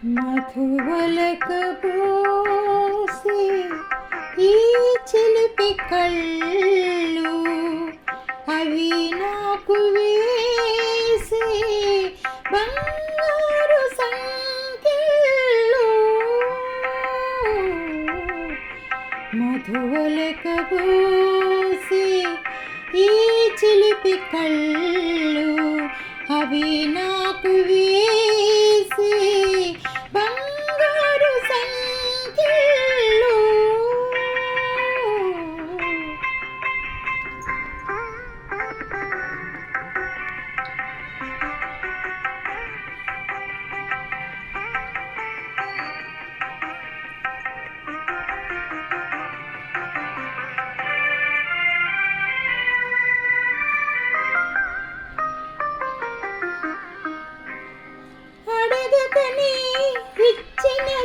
మధువలక ఈ చిలిపి కళ్ళు అవి నాకు వేసి బంగారు సంఖ్యలు మధువలక ఈ చిలిపి కళ్ళు అవి నా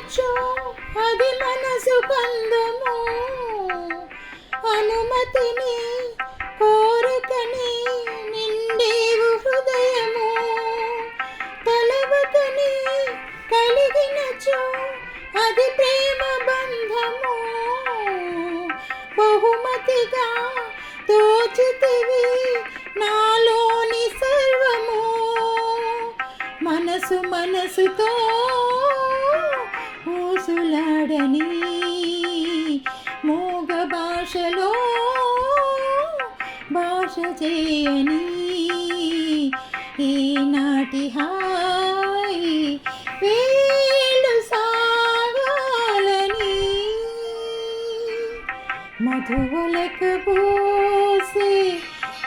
ఇచ్చినచో అది మనసు పందము. అనుమతిని కోరకని నిండేవు హృదయము. తలవకని కలిగినచో అది ప్రేమ బంధము. బహుమతిగా తోచితివి నాలోని సర్వము. మనసు మనసుతో ఊసులాడని మూగ భాషలో భాష చేయని ఈనాటి హాయి వేలు సాగాలని మధువులక పోసి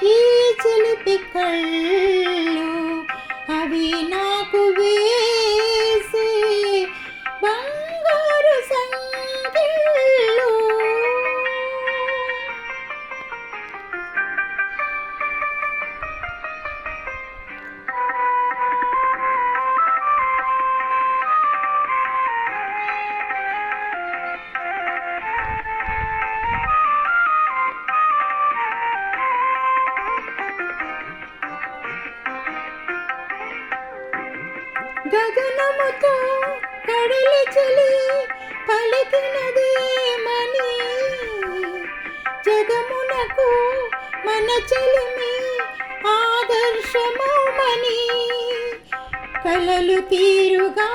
ఈ చిలిపి కళ్ళు అవి నాకు గగనముతో కడలి చలి పలికినదేమని జగమునకు మన చెలిమి ఆదర్శమని కలలు తీరుగా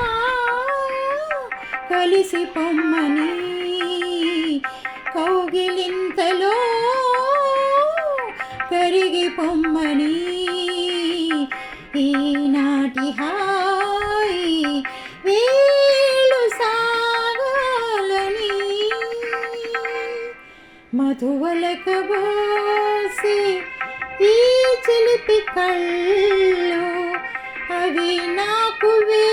కలిసి పొమ్మని. మధువలక బోసి ఈ చిలిపి కళ్ళు అవి నాకు వే